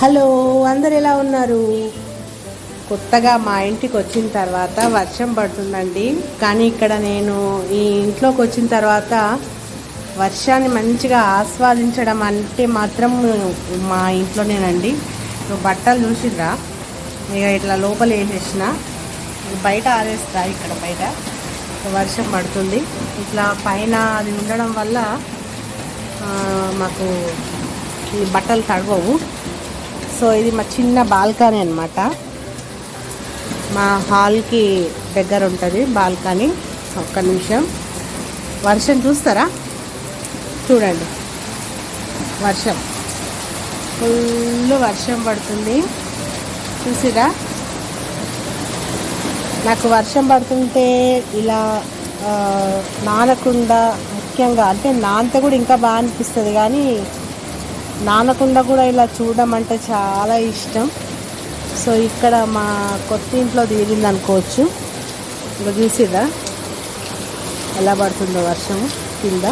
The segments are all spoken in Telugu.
హలో అందరు ఎలా ఉన్నారు? కొత్తగా మా ఇంటికి వచ్చిన తర్వాత వర్షం పడుతుందండి. కానీ ఇక్కడ నేను ఈ ఇంట్లోకి వచ్చిన తర్వాత వర్షాన్ని మంచిగా ఆస్వాదించడం అంటే మాత్రం మా ఇంట్లోనేనండి. నువ్వు బట్టలు చూసిరా ఇక ఇట్లా లోపల వేసేసిన. బయట ఆరేస్తా ఇక్కడ బయట. వర్షం పడుతుంది. ఇట్లా పైన అది ఉండడం వల్ల మాకు ఈ బట్టలు తడవవు. సో ఇది మా చిన్న బాల్కనీ అనమాట మా హాల్కి దగ్గర ఉంటుంది బాల్కనీ. ఒక్క నిమిషం. వర్షం చూస్తారా? చూడండి. వర్షం. ఫుల్ వర్షం పడుతుంది. చూసిరా? నాకు వర్షం పడుతుంటే ఇలా నానకుండా ముఖ్యంగా అంటే నానితే కూడా ఇంకా బాగా అనిపిస్తుంది కానీ నానకుండా కూడా ఇలా చూడడం అంటే చాలా ఇష్టం. సో ఇక్కడ మా కొత్త ఇంట్లో తీరింది అనుకోవచ్చు. ఇంకా చూసిరా ఎలా పడుతుందో వర్షం కింద.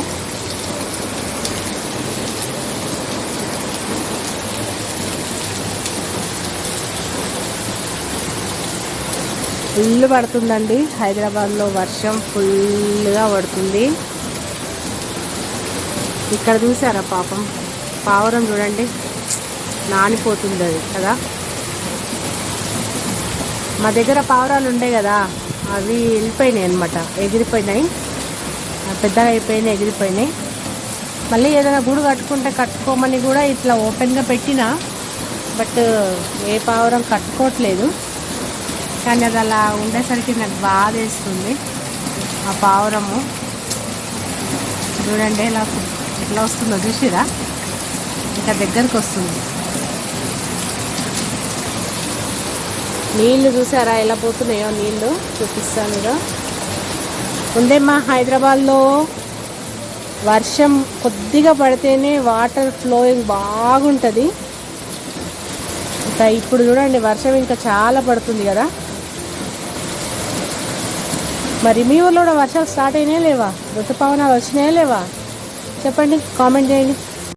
ఫుల్ పడుతుందండి. హైదరాబాద్లో వర్షం ఫుల్గా పడుతుంది. ఇక్కడ చూసారా పాపం? పావురం చూడండి. నానిపోతుంది అది కదా? మా దగ్గర పావురాలు ఉండే కదా అవి వెళ్ళిపోయినాయి అనమాట ఎగిరిపోయినాయి. పెద్దగా అయిపోయినాయి ఎగిరిపోయినాయి. మళ్ళీ ఏదైనా గూడు కట్టుకుంటే కట్టుకోమని కూడా ఇట్లా ఓపెన్గా పెట్టినా బట్ ఏ పావురం కట్టుకోవట్లేదు. కానీ అది అలా ఉండేసరికి నాకు బాధ వేస్తుంది ఆ పావురము. చూడండి ఇలా ఎట్లా వస్తుందో చూసిరా? ఇంకా దగ్గరకు వస్తుంది. నీళ్ళు చూసారా ఎలా పోతున్నాయో నీళ్ళు చూపిస్తాను ఇక మా హైదరాబాద్లో వర్షం కొద్దిగా పడితేనే వాటర్ ఫ్లోయింగ్ బాగుంటుంది. ఇంకా ఇప్పుడు చూడండి వర్షం ఇంకా చాలా పడుతుంది కదా. మరి మీ ఊళ్ళో కూడా వర్షాలు స్టార్ట్ అయినాయా లేవా? ఋతుపవనాలు వచ్చినాయా లేవా? చెప్పండి కామెంట్ చేయండి.